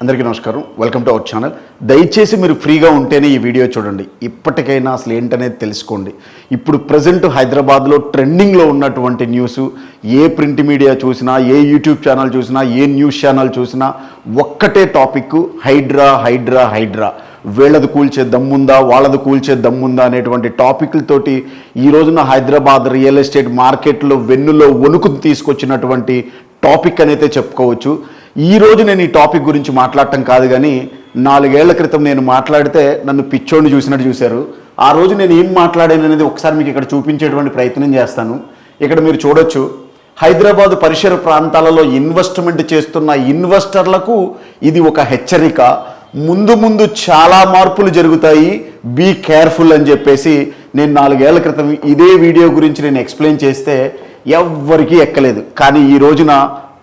అందరికీ నమస్కారం. Welcome to our channel దయచేసి మీరు ఫ్రీగా ఉంటేనే ఈ వీడియో చూడండి. ఇప్పటికైనా అసలు ఏంటనేది తెలుసుకోండి. ఇప్పుడు ప్రజెంట్ హైదరాబాద్లో ట్రెండింగ్లో ఉన్నటువంటి న్యూస్ ఏ ప్రింట్ మీడియా చూసినా ఏ యూట్యూబ్ ఛానల్ చూసినా ఏ న్యూస్ ఛానల్ చూసినా ఒక్కటే టాపిక్ హైడ్రా హైడ్రా హైడ్రా. వీళ్ళది కూల్చే దమ్ముందా వాళ్ళది కూల్చే దమ్ముందా అనేటువంటి టాపిక్లతోటి ఈ రోజున హైదరాబాద్ రియల్ ఎస్టేట్ మార్కెట్లో వెన్నులో వణుకు తీసుకొచ్చినటువంటి టాపిక్ అనైతే చెప్పుకోవచ్చు. ఈ రోజు నేను ఈ టాపిక్ గురించి మాట్లాడటం కాదు కానీ నాలుగేళ్ళ క్రితం నేను మాట్లాడితే నన్ను పిచ్చోడిని చూసినట్టు చూశారు. ఆ రోజు నేను ఏం మాట్లాడాను అనేది ఒకసారి మీకు ఇక్కడ చూపించేటువంటి ప్రయత్నం చేస్తాను. ఇక్కడ మీరు చూడొచ్చు హైదరాబాద్ పరిసర ప్రాంతాలలో ఇన్వెస్ట్మెంట్ చేస్తున్న ఇన్వెస్టర్లకు ఇది ఒక హెచ్చరిక. ముందు ముందు చాలా మార్పులు జరుగుతాయి. బీ కేర్ఫుల్ అని చెప్పేసి నేను నాలుగేళ్ళ క్రితం ఇదే వీడియో గురించి నేను ఎక్స్ప్లెయిన్ చేస్తే ఎవ్వరికీ ఎక్కలేదు. కానీ ఈ రోజున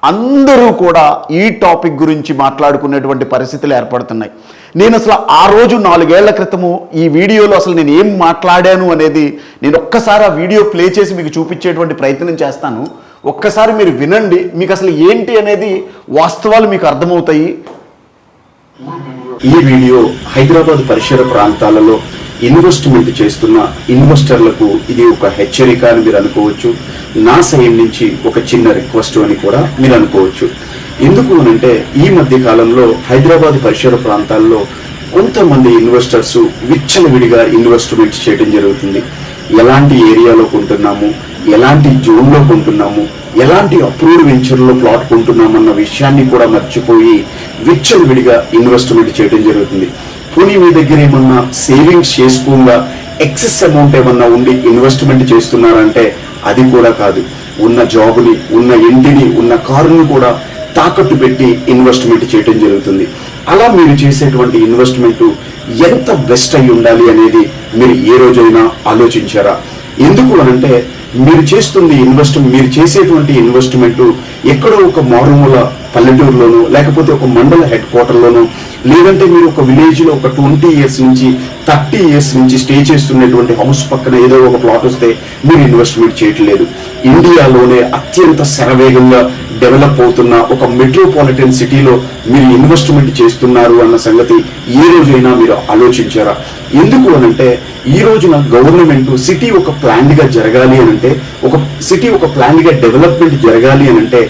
అందరూ కూడా ఈ టాపిక్ గురించి మాట్లాడుకునేటువంటి పరిస్థితులు ఏర్పడుతున్నాయి. నేను అసలు ఆ రోజు నాలుగేళ్ళ క్రితము ఈ వీడియోలో అసలు నేను ఏం మాట్లాడాను అనేది నేను ఒక్కసారి ఆ వీడియో ప్లే చేసి మీకు చూపించేటువంటి ప్రయత్నం చేస్తాను. ఒక్కసారి మీరు వినండి. మీకు అసలు ఏంటి అనేది వాస్తవాలు మీకు అర్థమవుతాయి. ఈ వీడియో హైదరాబాద్ పరిసర ప్రాంతాలలో ఇన్వెస్ట్మెంట్ చేస్తున్న ఇన్వెస్టర్లకు ఇది ఒక హెచ్చరిక అని మీరు అనుకోవచ్చు. నా సైడ్ నుంచి ఒక చిన్న రిక్వెస్ట్ అని కూడా మీరు అనుకోవచ్చు. ఎందుకు అనంటే ఈ మధ్య కాలంలో హైదరాబాద్ పరిసర ప్రాంతాల్లో కొంతమంది ఇన్వెస్టర్స్ విచ్చలవిడిగా ఇన్వెస్ట్మెంట్ చేయడం జరుగుతుంది. ఎలాంటి ఏరియాలో కొంటున్నాము? ఎలాంటి జోన్లో కొంటున్నాము? ఎలాంటి అప్రూవ్డ్ వెంచర్లో ప్లాట్ కొంటున్నామన్న విషయాన్ని కూడా మర్చిపోయి విచ్చలవిడిగా ఇన్వెస్ట్మెంట్ చేయడం జరుగుతుంది. పోనీ మీ దగ్గర ఏమన్నా సేవింగ్స్ చేసుకోగా ఎక్సెస్ అమౌంట్ ఏమన్నా ఉండి ఇన్వెస్ట్మెంట్ చేస్తున్నారంటే అది కూడా కాదు. ఉన్న జాబుని ఉన్న ఇంటిని ఉన్న కారుని కూడా తాకట్టు పెట్టి ఇన్వెస్ట్మెంట్ చేయడం జరుగుతుంది. అలా మీరు చేసేటువంటి ఇన్వెస్ట్మెంట్ ఎంత బెస్ట్ అయి ఉండాలి అనేది మీరు ఏ రోజైనా ఆలోచించారా? ఎందుకు అనంటే మీరు చేస్తుంది ఇన్వెస్ట్ మీరు చేసేటువంటి ఇన్వెస్ట్మెంట్ ఎక్కడో ఒక మారుమూల పల్లెటూరులోనో లేకపోతే ఒక మండల హెడ్ క్వార్టర్లోనో లేదంటే మీరు ఒక విలేజ్లో ఒక ట్వంటీ ఇయర్స్ నుంచి థర్టీ ఇయర్స్ నుంచి స్టే చేస్తున్నటువంటి హౌస్ పక్కన ఏదో ఒక ప్లాట్ వస్తే మీరు ఇన్వెస్ట్మెంట్ చేయట్లేదు. ఇండియాలోనే అత్యంత శరవేగంగా డెవలప్ అవుతున్న ఒక మెట్రోపాలిటన్ సిటీలో మీరు ఇన్వెస్ట్మెంట్ చేస్తున్నారు అన్న సంగతి ఏ రోజైనా మీరు ఆలోచించారా? ఎందుకు అనంటే ఈ రోజున గవర్నమెంట్ సిటీ ఒక ప్లాన్గా జరగాలి అనంటే ఒక సిటీ ఒక ప్లాన్గా డెవలప్మెంట్ జరగాలి అనంటే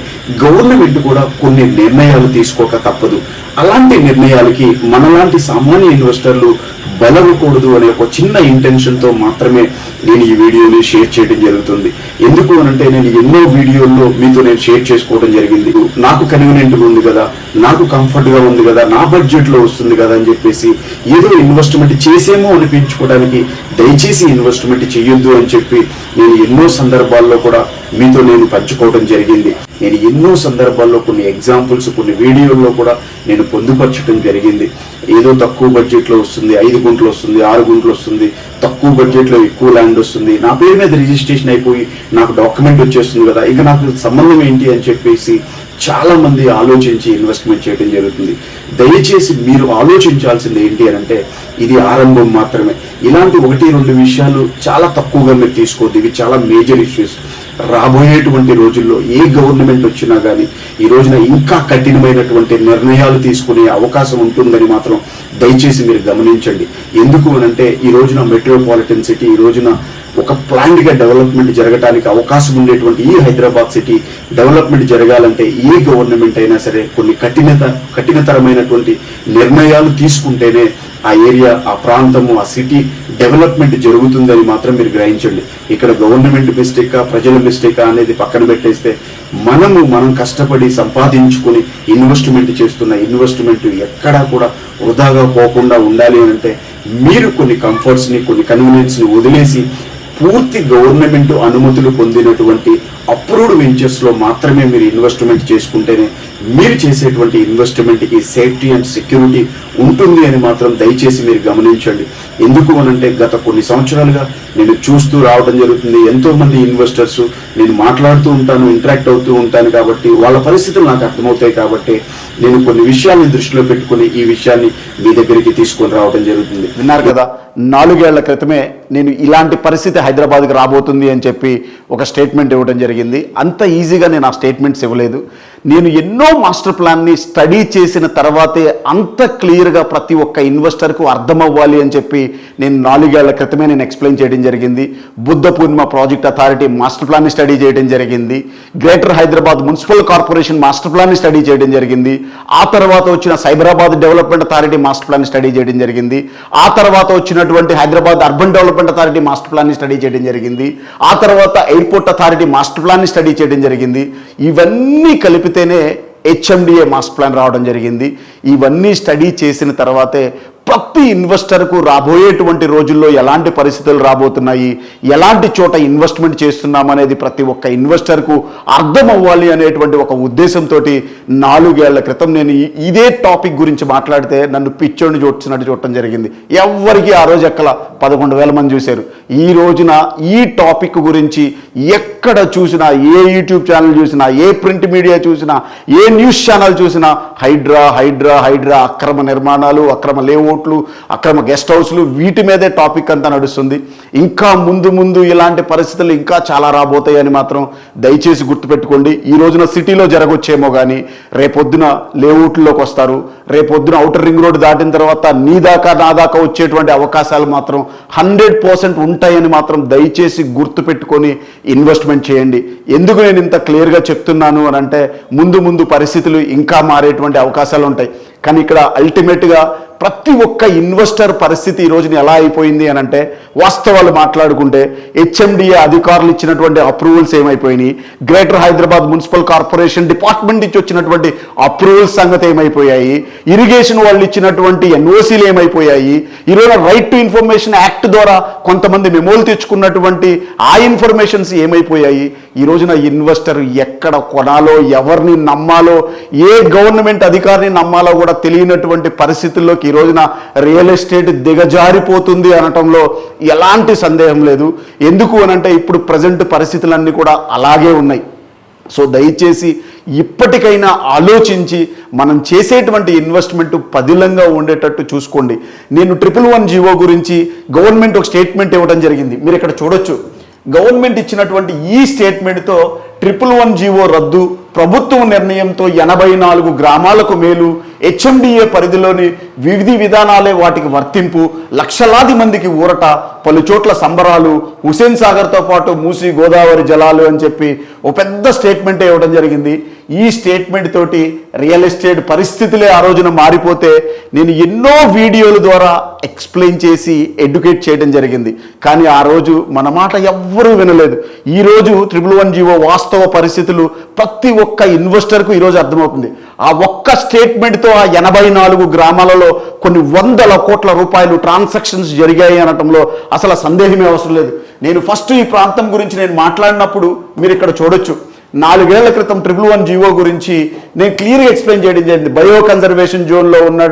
గవర్నమెంట్ కూడా కొన్ని నిర్ణయాలు తీసుకోక తప్పదు. అలాంటి నిర్ణయాలకి మనలాంటి సామాన్య ఇన్వెస్టర్లు బలవకూడదు అనే ఒక చిన్న ఇంటెన్షన్తో మాత్రమే నేను ఈ వీడియోని షేర్ చేయడం జరుగుతుంది. ఎందుకు అనంటే నేను ఎన్నో వీడియోల్లో మీతో నేను షేర్ చేసుకోవడం జరిగింది. నాకు కన్వీనియంట్గా ఉంది కదా నాకు కంఫర్ట్గా ఉంది కదా నా బడ్జెట్లో వస్తుంది కదా అని చెప్పేసి ఏదో ఇన్వెస్ట్మెంట్ చేసేమో అనిపించుకోవడానికి దయచేసి ఇన్వెస్ట్మెంట్ చేయొద్దు అని చెప్పి నేను ఎన్నో సందర్భాల్లో కూడా మీతో నేను పంచుకోవడం జరిగింది. నేను ఎన్నో సందర్భాల్లో కొన్ని ఎగ్జాంపుల్స్ కొన్ని వీడియోల్లో కూడా నేను పొందుపరచడం జరిగింది. ఏదో తక్కువ బడ్జెట్లో వస్తుంది ఐదు గుంటలు వస్తుంది ఆరు గుంటలు వస్తుంది తక్కువ బడ్జెట్లో ఎక్కువ ల్యాండ్ వస్తుంది. నా పేరు మీద రిజిస్ట్రేషన్ అయిపోయి నాకు డాక్యుమెంట్ వచ్చేస్తుంది కదా ఇక నాకు సంబంధం ఏంటి అని చెప్పేసి చాలా మంది ఆలోచించి ఇన్వెస్ట్మెంట్ చేయడం జరుగుతుంది. దయచేసి మీరు ఆలోచించాల్సింది ఏంటి అని అంటే ఇది ఆరంభం మాత్రమే. ఇలాంటి ఒకటి రెండు విషయాలు చాలా తక్కువగా మీరు తీసుకోవద్దు. ఇవి చాలా మేజర్ ఇష్యూస్ రాబోయేటువంటి రోజుల్లో ఏ గవర్నమెంట్ వచ్చినా కానీ ఈ రోజున ఇంకా కఠినమైనటువంటి నిర్ణయాలు తీసుకునే అవకాశం ఉంటుందని మాత్రం దయచేసి మీరు గమనించండి. ఎందుకు అనంటే ఈ రోజున మెట్రోపాలిటన్ సిటీ ఈ రోజున ఒక planned డెవలప్మెంట్ జరగడానికి అవకాశం ఉండేటువంటి ఈ హైదరాబాద్ సిటీ డెవలప్మెంట్ జరగాలంటే ఏ గవర్నమెంట్ అయినా సరే కొన్ని కఠినత కఠినతరమైనటువంటి నిర్ణయాలు తీసుకుంటేనే ఆ ఏరియా ఆ ప్రాంతము ఆ సిటీ డెవలప్మెంట్ జరుగుతుందని మాత్రం మీరు గ్రహించండి. ఇక్కడ గవర్నమెంట్ మిస్టేకా ప్రజల మిస్టేకా అనేది పక్కన పెట్టేస్తే మనము మనం కష్టపడి సంపాదించుకొని ఇన్వెస్ట్మెంట్ చేస్తున్న ఇన్వెస్ట్మెంట్ ఎక్కడా కూడా వృధాగా పోకుండా ఉండాలి అని అంటే మీరు కొన్ని కంఫర్ట్స్ని కొన్ని కన్వీనియన్స్ని వదిలేసి పూర్తి గవర్నమెంట్ అనుమతులు పొందినటువంటి అప్రూవ్డ్ వెంచర్స్లో మాత్రమే మీరు ఇన్వెస్ట్మెంట్ చేసుకుంటేనే మీరు చేసేటువంటి ఇన్వెస్ట్మెంట్కి సేఫ్టీ అండ్ సెక్యూరిటీ ఉంటుంది అని మాత్రం దయచేసి మీరు గమనించండి. ఎందుకు అనంటే గత కొన్ని సంవత్సరాలుగా నేను చూస్తూ రావడం జరుగుతుంది. ఎంతోమంది ఇన్వెస్టర్స్ నేను మాట్లాడుతూ ఉంటాను ఇంటరాక్ట్ అవుతూ ఉంటాను కాబట్టి వాళ్ళ పరిస్థితులు నాకు అర్థమవుతాయి కాబట్టి నేను కొన్ని విషయాల్ని దృష్టిలో పెట్టుకుని ఈ విషయాన్ని మీ దగ్గరికి తీసుకొని రావడం జరుగుతుంది. విన్నారు కదా నాలుగేళ్ళ క్రితమే నేను ఇలాంటి పరిస్థితి హైదరాబాద్కి రాబోతుంది అని చెప్పి ఒక స్టేట్మెంట్ ఇవ్వడం జరిగింది. అంత ఈజీగా నేను ఆ స్టేట్మెంట్స్ ఇవ్వలేదు. నేను ఎన్నో మాస్టర్ ప్లాన్ని స్టడీ చేసిన తర్వాతే అంత క్లియర్గా ప్రతి ఒక్క ఇన్వెస్టర్కు అర్థమవ్వాలి అని చెప్పి నేను నాలుగేళ్ళ క్రితమే నేను ఎక్స్ప్లెయిన్ చేయడం జరిగింది. Buddha Purnima project authority master ప్లాన్ని స్టడీ చేయడం జరిగింది. Greater Hyderabad municipal corporation master ప్లాన్ని స్టడీ చేయడం జరిగింది. ఆ తర్వాత వచ్చిన Cyberabad development authority master plan study చేయడం జరిగింది. ఆ తర్వాత వచ్చినటువంటి Hyderabad urban development authority master ప్లాన్ని స్టడీ చేయడం జరిగింది. ఆ తర్వాత ఎయిర్పోర్ట్ అథారిటీ మాస్టర్ ప్లాన్ని స్టడీ చేయడం జరిగింది. ఇవన్నీ కలిపి కలిపితేనే హెచ్ఎండిఏ మాస్ ప్లాన్ రావడం జరిగింది. ఇవన్నీ స్టడీ చేసిన తర్వాతే ప్రతి ఇన్వెస్టర్కు రాబోయేటువంటి రోజుల్లో ఎలాంటి పరిస్థితులు రాబోతున్నాయి? ఎలాంటి చోట ఇన్వెస్ట్మెంట్ చేస్తున్నామనేది ప్రతి ఒక్క ఇన్వెస్టర్కు అర్థం అవ్వాలి అనేటువంటి ఒక ఉద్దేశంతో నాలుగేళ్ళ క్రితం నేను ఇదే టాపిక్ గురించి మాట్లాడితే నన్ను పిచ్చోడిని చూడ్చినట్టు చూడటం జరిగింది. ఎవరికి ఆ రోజు ఎక్కల పదకొండు వేల మంది చూశారు. ఈ రోజున ఈ టాపిక్ గురించి ఎక్కడ చూసినా ఏ యూట్యూబ్ ఛానల్ చూసినా ఏ ప్రింట్ మీడియా చూసినా ఏ న్యూస్ ఛానల్ చూసినా హైడ్రా హైడ్రా హైడ్రా అక్రమ నిర్మాణాలు అక్రమ లేవు లేఅవుట్లు అక్రమ గెస్ట్ హౌస్లు వీటి మీదే టాపిక్ అంతా నడుస్తుంది. ఇంకా ముందు ముందు ఇలాంటి పరిస్థితులు ఇంకా చాలా రాబోతాయని మాత్రం దయచేసి గుర్తుపెట్టుకోండి. ఈ రోజున సిటీలో జరగొచ్చేమో కానీ రేపొద్దున లేఅవుట్లోకి వస్తారు. రేపొద్దున అవుటర్ రింగ్ రోడ్ దాటిన తర్వాత నీ దాకా నా దాకా వచ్చేటువంటి అవకాశాలు మాత్రం హండ్రెడ్ పర్సెంట్ ఉంటాయని మాత్రం దయచేసి గుర్తుపెట్టుకొని ఇన్వెస్ట్మెంట్ చేయండి. ఎందుకు నేను ఇంత క్లియర్గా చెప్తున్నాను అని అంటే ముందు ముందు పరిస్థితులు ఇంకా మారేటువంటి అవకాశాలు ఉంటాయి. కానీ ఇక్కడ అల్టిమేట్గా ప్రతి ఒక్క ఇన్వెస్టర్ పరిస్థితి ఈ రోజున ఎలా అయిపోయింది అని అంటే వాస్తవాలు మాట్లాడుకుంటే హెచ్ఎండిఏ అధికారులు ఇచ్చినటువంటి approvals ఏమైపోయినాయి greater Hyderabad municipal corporation department నుంచి వచ్చినటువంటి అప్రూవల్స్ సంగతి ఏమైపోయాయి ఇరిగేషన్ వాళ్ళు ఇచ్చినటువంటి ఎన్ఓసీలు ఏమైపోయాయి ఈరోజు రైట్ టు ఇన్ఫర్మేషన్ యాక్ట్ ద్వారా కొంతమంది మెమోలు తెచ్చుకున్నటువంటి ఆ ఇన్ఫర్మేషన్స్ ఏమైపోయాయి ఈ రోజున ఇన్వెస్టర్ ఎక్కడ కొనాలో ఎవరిని నమ్మాలో ఏ గవర్నమెంట్ అధికారిని నమ్మాలో కూడా తెలియనటువంటి పరిస్థితుల్లోకి ఈ రోజున రియల్ ఎస్టేట్ దిగజారిపోతుంది అనటంలో ఎలాంటి సందేహం లేదు. ఎందుకు అనంటే ఇప్పుడు ప్రజెంట్ పరిస్థితులన్నీ కూడా అలాగే ఉన్నాయి. సో దయచేసి ఇప్పటికైనా ఆలోచించి మనం చేసేటువంటి ఇన్వెస్ట్మెంట్ పదిలంగా ఉండేటట్టు చూసుకోండి. నేను ట్రిపుల్ వన్ జీవో గురించి గవర్నమెంట్ ఒక స్టేట్మెంట్ ఇవ్వడం జరిగింది. మీరు ఇక్కడ చూడొచ్చు. గవర్నమెంట్ ఇచ్చినటువంటి ఈ స్టేట్మెంట్తో ట్రిపుల్ వన్ జీవో రద్దు ప్రభుత్వం నిర్ణయంతో ఎనభై నాలుగు గ్రామాలకు మేలు హెచ్ఎండిఏ పరిధిలోని వివిధ విధానాలే వాటికి వర్తింపు. లక్షలాది మందికి ఊరట పలుచోట్ల సంబరాలు హుసేన్ సాగర్తో పాటు మూసి గోదావరి జలాలు అని చెప్పి ఓ పెద్ద స్టేట్మెంట్ ఇవ్వడం జరిగింది. ఈ స్టేట్మెంట్ తోటి రియల్ ఎస్టేట్ పరిస్థితులే ఆ రోజున మారిపోతే నేను ఎన్నో వీడియోల ద్వారా ఎక్స్ప్లెయిన్ చేసి ఎడ్యుకేట్ చేయడం జరిగింది. కానీ ఆ రోజు మన మాట ఎవ్వరూ వినలేదు. ఈ రోజు ట్రిపుల్ వన్ జీవో వాస్తవం పరిస్థితులు ప్రతి ఒక్క ఇన్వెస్టర్కు ఈరోజు అర్థమవుతుంది. ఆ ఒక్క స్టేట్మెంట్తో ఆ ఎనభై నాలుగు గ్రామాలలో కొన్ని వందల కోట్ల రూపాయలు ట్రాన్సాక్షన్స్ జరిగాయి అనటంలో అసలు సందేహమే అవసరం లేదు. నేను ఫస్ట్ ఈ ప్రాంతం గురించి నేను మాట్లాడినప్పుడు మీరు ఇక్కడ చూడొచ్చు. నాలుగేళ్ళ క్రితం ట్రిపుల్ వన్ జీవో గురించి నేను క్లియర్గా ఎక్స్ప్లెయిన్ చేయడం జరిగింది. బయో కన్జర్వేషన్ జోన్లో ఉన్న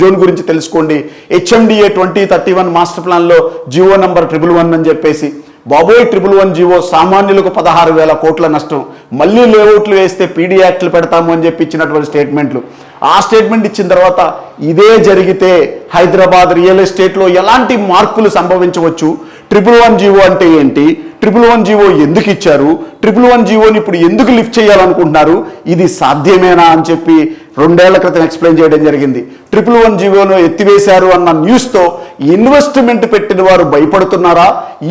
జోన్ గురించి తెలుసుకోండి. HMDA twenty thirty one master ప్లాన్లో జీవో నంబర్ ట్రిపుల్ వన్ అని చెప్పేసి. బాబోయ్ ట్రిపుల్ వన్ జీవో సామాన్యులకు పదహారు వేల కోట్ల నష్టం. మళ్ళీ లేఅవుట్లు వేస్తే పీడీ యాక్ట్లు పెడతాము అని చెప్పి ఇచ్చినటువంటి స్టేట్మెంట్లు. ఆ స్టేట్మెంట్ ఇచ్చిన తర్వాత ఇదే జరిగితే హైదరాబాద్ రియల్ ఎస్టేట్లో ఎలాంటి మార్పులు సంభవించవచ్చు? ట్రిపుల్ వన్ జీవో అంటే ఏంటి? ట్రిపుల్ వన్ జీవో ఎందుకు ఇచ్చారు? ట్రిపుల్ వన్ జీవోని ఇప్పుడు ఎందుకు లిఫ్ట్ చేయాలనుకుంటున్నారు? ఇది సాధ్యమేనా అని చెప్పి రెండేళ్ళ క్రితం ఎక్స్ప్లెయిన్ చేయడం జరిగింది. ట్రిపుల్ వన్ జీవోను ఎత్తివేశారు అన్న న్యూస్తో ఇన్వెస్ట్మెంట్ పెట్టిన వారు భయపడుతున్నారా?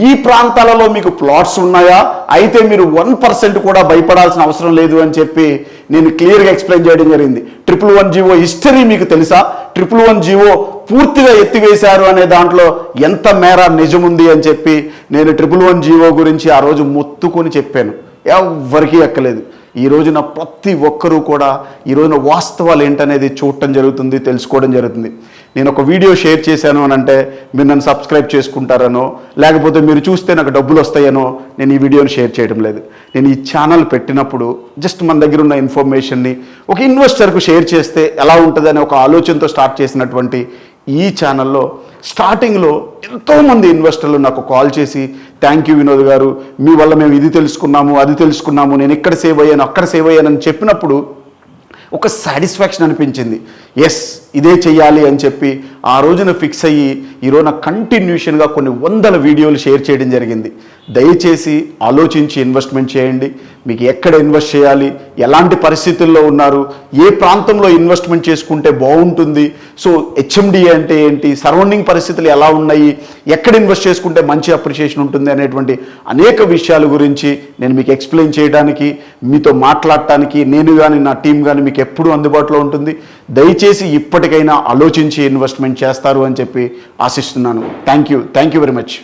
ఈ ప్రాంతాలలో మీకు ప్లాట్స్ ఉన్నాయా? అయితే మీరు వన్ పర్సెంట్ కూడా భయపడాల్సిన అవసరం లేదు అని చెప్పి నేను క్లియర్గా ఎక్స్ప్లెయిన్ చేయడం జరిగింది. ట్రిపుల్ వన్ జీవో హిస్టరీ మీకు తెలుసా? ట్రిపుల్ వన్ జీవో పూర్తిగా ఎత్తివేశారు అనే దాంట్లో ఎంత మేర నిజముంది అని చెప్పి నేను ట్రిపుల్ వన్ జీవో గురించి ఆ రోజు మొత్తుకొని చెప్పాను. ఎవ్వరికీ ఎక్కలేదు. ఈ రోజున ప్రతి ఒక్కరూ కూడా ఈ రోజున వాస్తవాలు ఏంటనేది చూడటం జరుగుతుంది తెలుసుకోవడం జరుగుతుంది. నేను ఒక వీడియో షేర్ చేశాను అని అంటే మీరు నన్ను సబ్స్క్రైబ్ చేసుకుంటారనో లేకపోతే మీరు చూస్తే నాకు డబ్బులు వస్తాయనో నేను ఈ వీడియోని షేర్ చేయడం లేదు. నేను ఈ ఛానల్ పెట్టినప్పుడు జస్ట్ మన దగ్గర ఉన్న ఇన్ఫర్మేషన్ని ఒక ఇన్వెస్టర్కు షేర్ చేస్తే ఎలా ఉంటుందనే ఒక ఆలోచనతో స్టార్ట్ చేసినటువంటి ఈ ఛానల్లో స్టార్టింగ్లో ఎంతోమంది ఇన్వెస్టర్లు నాకు కాల్ చేసి థ్యాంక్ యూ వినోద్ గారు. మీ వల్ల మేము ఇది తెలుసుకున్నాము అది తెలుసుకున్నాము. నేను ఇక్కడ సేవ్ అయ్యాను అక్కడ సేవ్ అయ్యాను అని చెప్పినప్పుడు ఒక సాటిస్ఫాక్షన్ అనిపించింది. ఎస్ ఇదే చేయాలి అని చెప్పి ఆ రోజున ఫిక్స్ అయ్యి ఈరోజు కంటిన్యూషన్గా కొన్ని వందల వీడియోలు షేర్ చేయడం జరిగింది. దయచేసి ఆలోచించి ఇన్వెస్ట్మెంట్ చేయండి. మీకు ఎక్కడ ఇన్వెస్ట్ చేయాలి? ఎలాంటి పరిస్థితుల్లో ఉన్నారు? ఏ ప్రాంతంలో ఇన్వెస్ట్మెంట్ చేసుకుంటే బాగుంటుంది? సో హెచ్ఎండి అంటే ఏంటి? సరౌండింగ్ పరిస్థితులు ఎలా ఉన్నాయి? ఎక్కడ ఇన్వెస్ట్ చేసుకుంటే మంచి అప్రిషియేషన్ ఉంటుంది అనేటువంటి అనేక విషయాల గురించి నేను మీకు ఎక్స్ప్లెయిన్ చేయడానికి మీతో మాట్లాడటానికి నేను కానీ నా టీం కానీ మీకు ఎప్పుడూ అందుబాటులో ఉంటుంది. దయచేసి ఇప్పటికైనా ఆలోచించి ఇన్వెస్ట్మెంట్ చేస్తారు అని చెప్పి ఆశిస్తున్నాను. Thank you. Thank you very much.